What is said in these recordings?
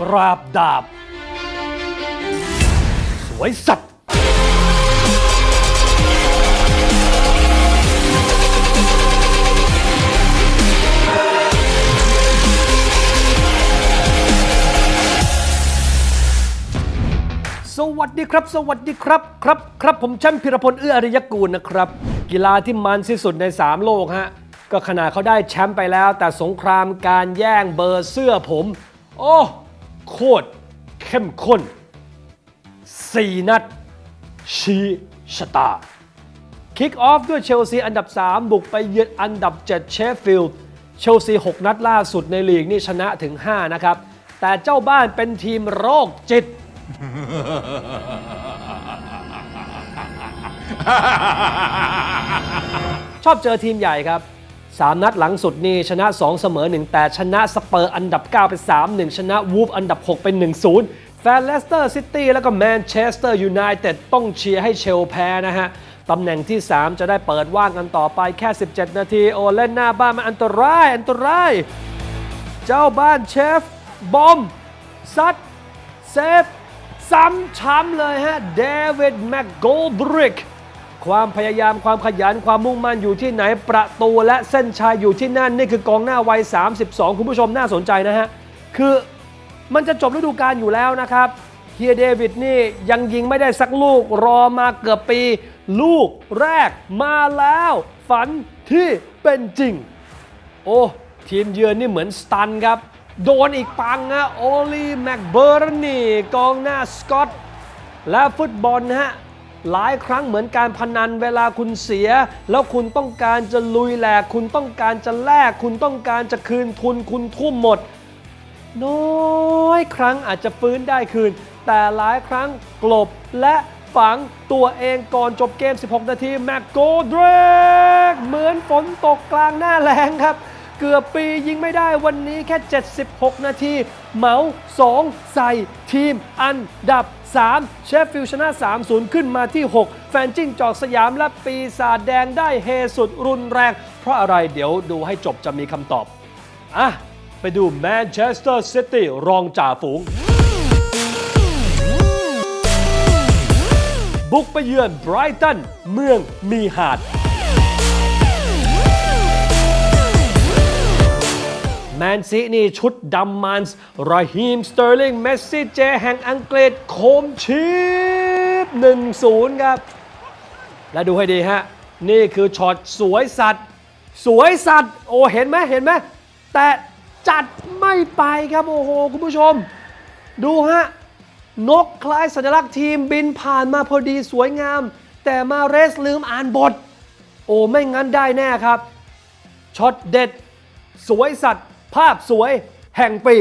กราบดาบ สวยสัตว์ สวัสดีครับ สวัสดีครับ ครับ ครับ ผมแชมป์พิรพลเอื้ออริยกูลนะครับ กีฬาที่มันที่สุดใน 3 โลกฮะ ก็ขนาดเขาได้แชมป์ไปแล้ว แต่สงครามการแย่งเบอร์เสื้อผม โอ้ โคตรเข้มข้น4นัด ชี้ชะตา คิกออฟด้วยเชลซีอันดับ 3 บุกไปเยือนอันดับ 7 เชฟฟิลด์เชลซี 6 นัดล่าสุดในลีกนี่ชนะถึง 5 นะครับ แต่เจ้าบ้านเป็นทีมโรคจิต ชอบเจอทีมใหญ่ครับ 3 นัดหลังสุดนี่ชนะ 2 เสมอ 1 แต่ชนะสเปอร์อันดับ 9 ไป 3-1 ชนะวูฟอันดับ6ไป1-0 แฟนเลสเตอร์ซิตี้แล้วก็แมนเชสเตอร์ยูไนเต็ดต้องเชียร์ให้เชลแพ้นะฮะตำแหน่งที่ 3 จะได้เปิดว่างกันต่อไปแค่ 17 นาที โอเล่นหน้าบ้านมันอันตราย อันตราย เจ้าบ้านเชฟ บอม ซัดเซฟ ซ้ำช้ำเลยฮะเดวิดแมกโกลบริก ความพยายามความขยันความมุ่งมั่นอยู่ที่ไหนประตูและเส้นชัยอยู่ที่นั่น นี่คือกองหน้าวัย 32 คุณผู้ชมน่าสนใจนะฮะ คือมันจะจบฤดูกาลอยู่แล้วนะครับเฮียเดวิดนี่ยังยิงไม่ได้สักลูกรอมาเกือบปี ลูกแรกมาแล้ว ฝันที่เป็นจริง โอ้ ทีมเยือนนี่เหมือนสตันครับ โดนอีกปังนะโอลีแม็กเบอร์นี่กองหน้าสกอตและฟุตบอลนะฮะ หลายครั้งเหมือนการพนันเวลาคุณเสีย แล้วคุณต้องการจะลุยแหลก คุณต้องการจะแลก คุณต้องการจะคืนทุนคุณทุ่มหมด น้อยครั้งอาจจะฟื้นได้คืน แต่หลายครั้งกลบและฝังตัวเองก่อนจบเกม 16 นาที แม็กโกเดรกเหมือนฝนตกกลางหน้าแรงครับ เกือบปียิงไม่ได้วันนี้แค่ 76 นาที เหมา2 ใส่ทีมอันดับ 3 เชฟฟิลชนะ 3-0 ขึ้นมาที่ 6 แฟนจิ้งจอกสยามและปีศาจแดงได้เฮสุดรุนแรง เพราะอะไรเดี๋ยวดูให้จบจะมีคำตอบ อะ ไปดูแมนเชสเตอร์ซิตี้รองจ่าฝูงบุกไปเยือนไบรตัน เมืองมีหาด แมนซีนี่ชุดดำมันส์ราฮีมสเตอร์ลิงเมสซี่เจแห่งอังกฤษโคมชีพ1-0 ครับ และดูให้ดีฮะ นี่คือช็อตสวยสัตว์ สวยสัตว์ โอ้ เห็นไหมเห็นไหมแต่จัดไม่ไปครับ โอ้โห คุณผู้ชม ดูฮะ นกคล้ายสัญลักษณ์ทีมบินผ่านมาพอดีสวยงาม แต่มาเรสลืมอ่านบท โอ้ ไม่งั้นได้แน่ครับช็อตเด็ด สวยสัตว์ ภาพสวยแห่งปี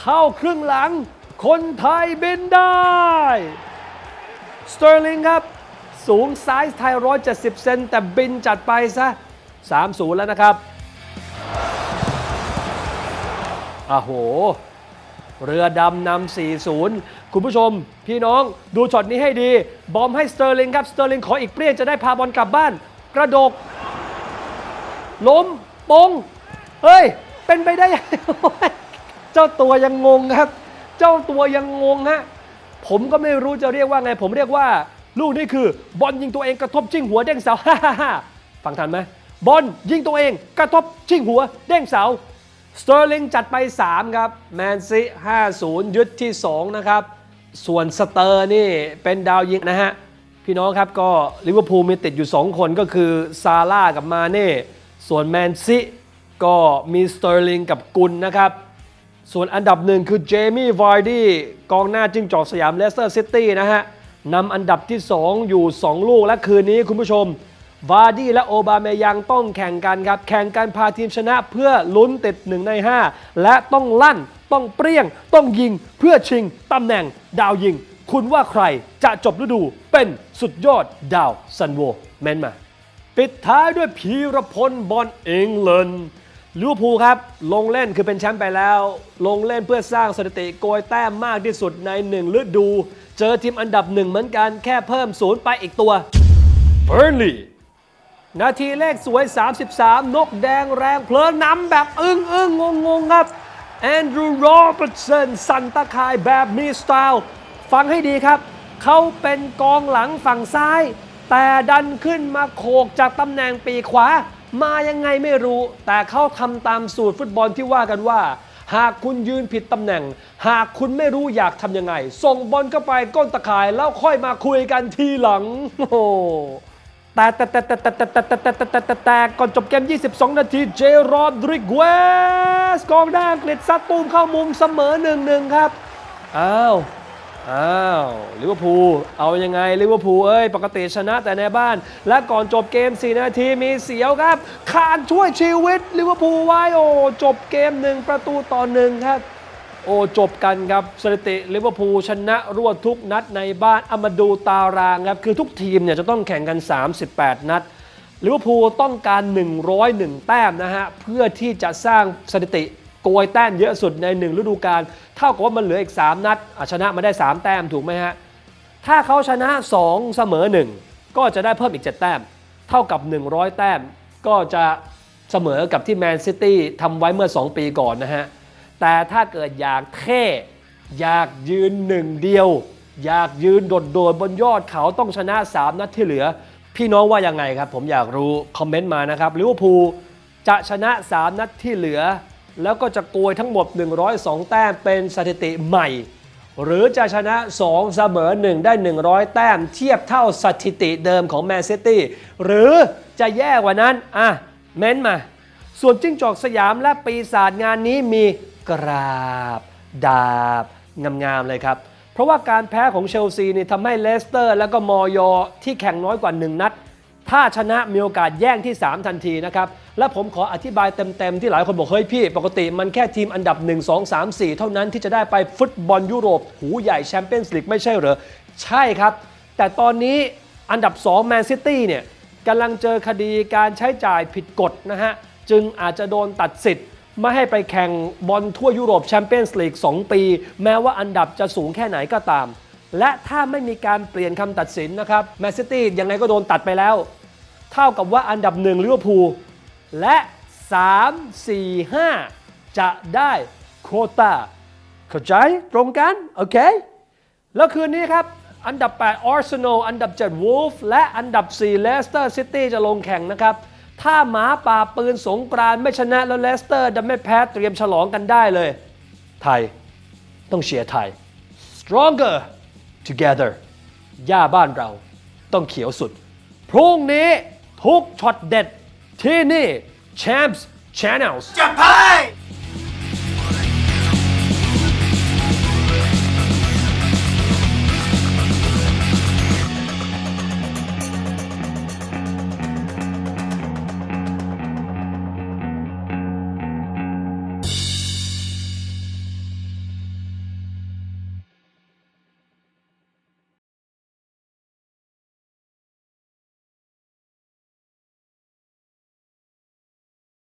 เข้าครึ่งหลัง คนไทยบินได้สเตอร์ลิงครับ สูงไซส์ไทย 170 เซนแต่บินจัดไปซะ 3-0 แล้วนะครับอ้โห เรือดำนำ4-0 คุณผู้ชม พี่น้องดูช็อตนี้ให้ดี บอมให้สเตอร์ลิงครับ สเตอร์ลิงขออีกเปรี้ยงจะได้พาบอลกลับบ้าน กระดก ล้มปง เฮ้ย เป็นไปได้ยังไงเจ้าตัวยังงงครับ เจ้าตัวยังงงฮะ ผมก็ไม่รู้จะเรียกว่าไง ผมเรียกว่า ลูกนี่คือบอลยิงตัวเองกระทบจิ้งหัวเด้งเสาฮ่าฮ่าฮ่าฟังทันไหมบอลยิงตัวเองกระทบจิ้งหัวเด้งเสาสเตอร์ลิงจัดไป 3 ครับ แมนซี50 ยึดที่ 2 นะครับ ส่วนสเตอร์นี่เป็นดาวยิงนะฮะ พี่น้องครับก็ลิเวอร์พูลมีติดอยู่ 2 คนก็คือซาร่ากับมาเน่ ส่วนแมนซี ก็มีสเตอร์ลิงกับกุลนะครับ ส่วนอันดับหนึ่งคือเจมี่วาร์ดี้กองหน้าจิ้งจอกสยามเลสเตอร์ซิตี้นะฮะนำอันดับที่ 2 อยู่ 2 ลูกและคืนนี้คุณผู้ชม วาร์ดี้และโอบาเมยังต้องแข่งกันครับ แข่งกันพาทีมชนะเพื่อลุ้นติด 1 ใน 5 และต้องลั่น ต้องเปรี้ยง ต้องยิงเพื่อชิงตำแหน่งดาวยิง คุณว่าใครจะจบฤดูเป็นสุดยอดดาวซันโวเมนมา ปิดท้ายด้วยพีรพลบอลเองเลน ลิเวอร์พูลครับ ลงเล่นคือเป็นแชมป์ไปแล้ว ลงเล่นเพื่อสร้างสถิติโกยแต้มมากที่สุดในหนึ่งฤดู เจอทีมอันดับหนึ่งเหมือนกันแค่เพิ่มศูนย์ไปอีกตัวเบอร์ลีนาทีเลขสวย 33 นกแดงแรงเพลินนำแบบอึ้งอึ้งงงงครับแอนดรูว์โรเบิร์ตสันสันตะคายแบบมีสไตล์ฟังให้ดีครับ เขาเป็นกองหลังฝั่งซ้าย แต่ดันขึ้นมาโขกจากตำแหน่งปีกขวา มายังไงไม่รู้ แต่เขาทำตามสูตรฟุตบอลที่ว่ากันว่า หากคุณยืนผิดตำแหน่ง หากคุณไม่รู้อยากทำยังไง ส่งบอลเข้าไปก้นตะข่ายแล้วค่อยมาคุยกันทีหลังโอ้โหแต่แต่แต่แต่แต่แต่แต่แต่แต่แต่แต่แต่ก่อนจบเกม 22 นาที เจโรดริกเวสกองหน้าอังกฤษซัดตูมเข้ามุมเสมอ 1-1 ครับ อ้าว อ้าวลิเวอร์พูลเอายังไงลิเวอร์พูลเอ้ยปกติชนะแต่ในบ้าน และก่อนจบเกม 4 นาทีมีเสียวครับขาดช่วยชีวิตลิเวอร์พูลไว้โอ้จบเกม1ประตูต่อหนึ่งครับ โอ้จบกันครับสถิติลิเวอร์พูลชนะรวดทุกนัดในบ้านเอามาดูตารางครับ คือทุกทีมเนี่ยจะต้องแข่งกัน 38 นัดลิเวอร์พูลต้องการ 101 แต้มนะฮะเพื่อที่จะสร้างสถิติ โกยแต้มเยอะสุดใน 1 ฤดูกาลเท่ากับว่ามันเหลืออีก 3 นัดชนะมาได้ 3 แต้มถูกไหมฮะ ถ้าเขาชนะ 2 เสมอ 1 ก็จะได้เพิ่มอีก 7 แต้ม เท่ากับ 100 แต้ม ก็จะเสมอกับที่แมนซิตี้ทำไว้เมื่อ 2 ปีก่อนนะฮะ แต่ถ้าเกิดอยากเท่ อยากยืนหนึ่งเดียว อยากยืนโดดๆบนยอดเขาต้องชนะ 3 นัดที่เหลือ พี่น้องว่ายังไงครับ ผมอยากรู้คอมเมนต์มานะครับลิเวอร์พูลจะชนะ 3 นัดที่เหลือ แล้วก็จะโกยทั้งหมด 102 แต้มเป็นสถิติใหม่ หรือจะชนะ 2 เสมอ 1 ได้ 100 แต้มเทียบเท่าสถิติเดิมของแมนซิตี้หรือจะแย่กว่านั้น อะ เม้นมา ส่วนจิ้งจอกสยามและปีศาจงานนี้มีกราบ ดาบ งามๆเลยครับ เพราะว่าการแพ้ของเชลซีนี่ทำให้เลสเตอร์ แล้วก็มอยอที่แข่งน้อยกว่า 1 นัด ถ้าชนะมีโอกาสแย่งที่ 3 ทันทีนะครับ และผมขออธิบายเต็มๆ ที่หลายคนบอก เฮ้ยพี่ ปกติมันแค่ทีมอันดับ 1 2 3 4 เท่านั้นที่จะได้ไปฟุตบอลยุโรป หูใหญ่แชมเปี้ยนส์ลีกไม่ใช่เหรอ ใช่ครับ แต่ตอนนี้อันดับ2แมนซิตี้เนี่ยกำลังเจอคดีการใช้จ่ายผิดกฎนะฮะ จึงอาจจะโดนตัดสิทธิ์ไม่ให้ไปแข่งบอลทั่วยุโรปแชมเปี้ยนส์ลีก2ปี แม้ว่าอันดับจะสูงแค่ไหนก็ตาม และถ้าไม่มีการเปลี่ยนคำตัดสินนะครับแมนซิตี้ยังไงก็โดนตัดไปแล้ว เท่ากับว่าอันดับหนึ่งลิเวอร์พูลและ 3 4 5 จะได้โคตาเข้าใจตรงกัน โอเค แล้วคืนนี้ครับ อันดับ 8 Arsenal อันดับ 7 w o l v e และอันดับ 4 Leicester City จะลงแข่งนะครับ ถ้าหมาป่าปืนสงกรานไม่ชนะแล้วเลสเตอร์จะไม่แพ้เตรียมฉลองกันได้เลย ไทย ต้องเชียร์ไทย stronger together ย่าบ้านเราต้องเขียวสุด พรุ่งนี้ ทุกช็อตเด็ดที่นี่ Champs Channels จับไพ่